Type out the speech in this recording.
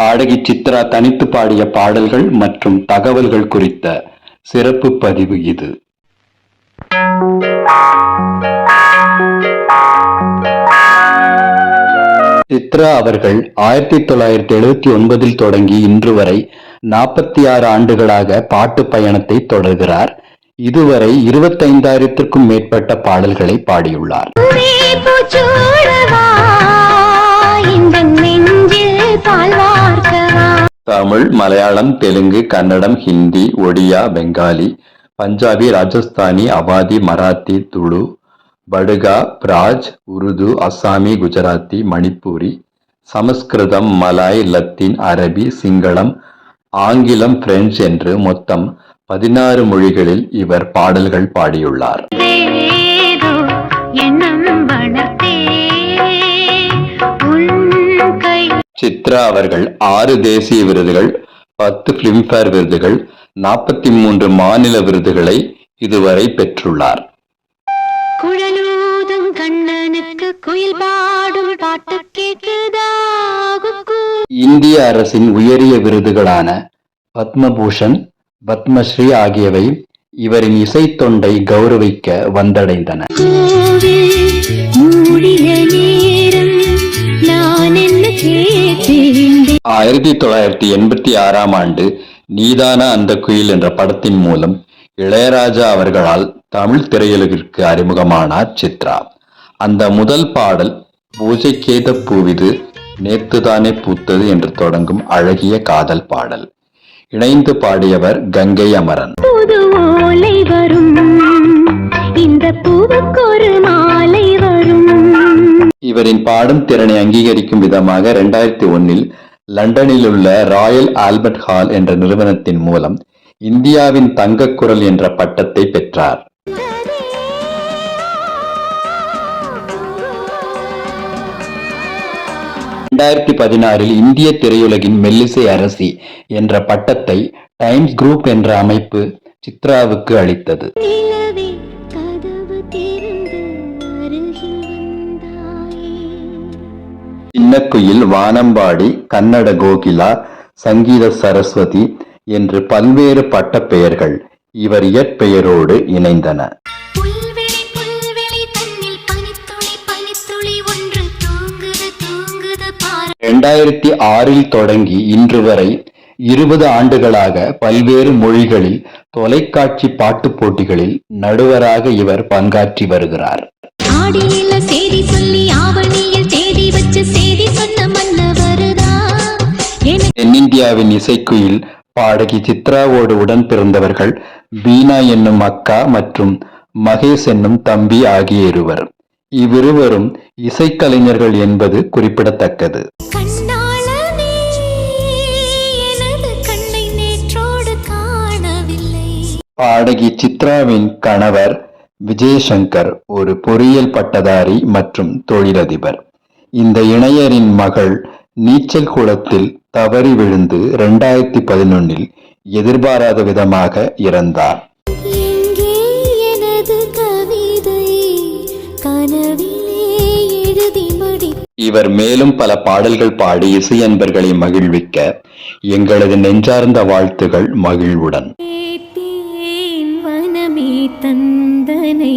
பாடகி சித்ரா தனித்து பாடிய பாடல்கள் மற்றும் தகவல்கள் குறித்த சிறப்பு பதிவு இது. சித்ரா அவர்கள் ஆயிரத்தி தொள்ளாயிரத்தி எழுபத்தி ஒன்பதில் தொடங்கி இன்று வரை நாற்பத்தி ஆறு ஆண்டுகளாக பாட்டு பயணத்தை தொடர்கிறார். இதுவரை இருபத்தைந்தாயிரத்திற்கும் மேற்பட்ட பாடல்களை பாடியுள்ளார். தமிழ் மலையாளம் தெலுங்கு கன்னடம் ஹிந்தி ஒடியா பெங்காலி பஞ்சாபி ராஜஸ்தானி அவாதி மராத்தி துளு படுகா பிராஜ் உருது அஸ்ஸாமி குஜராத்தி மணிப்பூரி சமஸ்கிருதம் மலாய் லத்தீன் அரபி சிங்களம் ஆங்கிலம் பிரெஞ்சு என்று மொத்தம் பதினாறு மொழிகளில் இவர் பாடல்கள் பாடியுள்ளார். சித்ரா அவர்கள் ஆறு தேசிய விருதுகள் பத்து பிலிம்பேர் விருதுகள் நாற்பத்தி மூன்று மாநில விருதுகளை இதுவரை பெற்றுள்ளார் குழலூதும் கண்ணனுக்கு குயில் பாடும் பாட்டு குக்கூ. இந்திய அரசின் உயரிய விருதுகளான பத்மபூஷன் பத்மஸ்ரீ ஆகியவை இவரின் இசைத் தொண்டை கௌரவிக்க வந்தடைந்தன ஆயிரத்தி தொள்ளாயிரத்தி எண்பத்தி ஆறாம் ஆண்டு நீதான அந்த குயில் என்ற படத்தின் மூலம் இளையராஜா அவர்களால் தமிழ் திரையுலகிற்கு அறிமுகமானார் சித்ரா. அந்த முதல் பாடல் பூஜைக்கேத பூவிது நேத்துதானே பூத்தது என்று தொடங்கும் அழகிய காதல் பாடல். இணைந்து பாடியவர் கங்கை அமரன். புது ஓலை வரும். இந்த பூவுக்கு ஒரு மாலை வரும். இவரின் பாடும் திறனை அங்கீகரிக்கும் விதமாக இரண்டாயிரத்தி ஒன்னில் லண்டனில் உள்ள ராயல் ஆல்பர்ட் ஹால் என்ற நிறுவனத்தின் மூலம் இந்தியாவின் தங்க குரல் என்ற பட்டத்தை பெற்றார். இரண்டாயிரத்தி பதினாறில் இந்திய திரையுலகின் மெல்லிசை அரசி என்ற பட்டத்தை டைம்ஸ் குரூப் என்ற அமைப்பு சித்ராவுக்கு அளித்தது. சின்னக்குயில் வானம்பாடி கன்னட கோகிலா சங்கீத சரஸ்வதி என்று பல்வேறு பட்டப்பெயர்கள் இவர் இயற்பெயரோடு இணைந்தன. இரண்டாயிரத்தி ஆறில் தொடங்கி இன்று வரை இருபது ஆண்டுகளாக பல்வேறு மொழிகளில் தொலைக்காட்சி பாட்டுப் போட்டிகளில் நடுவராக இவர் பங்காற்றி வருகிறார். தென்னிந்தியாவின் இசைக்குயில் பாடகி சித்ராவோடு உடன் பிறந்தவர்கள் பீனா என்னும் அக்கா மற்றும் மகேஷ் என்னும் தம்பி ஆகிய இருவர். இவ்விருவரும் இசைக்கலைஞர்கள் என்பது குறிப்பிடத்தக்கது. பாடகி சித்ராவின் கணவர் விஜயசங்கர் ஒரு பொறியியல் பட்டதாரி மற்றும் தொழிலதிபர். இந்த இணையரின் மகள் நீச்சல் குளத்தில் தவறி விழுந்து இரண்டாயிரத்தி பதினொன்னில் எதிர்பாராத விதமாக இறந்தார். இவர் மேலும் பல பாடல்கள் பாடி இசை அன்பர்களை மகிழ்விக்க எங்களது நெஞ்சார்ந்த வாழ்த்துகள் மகிழ்வுடன். தந்தனை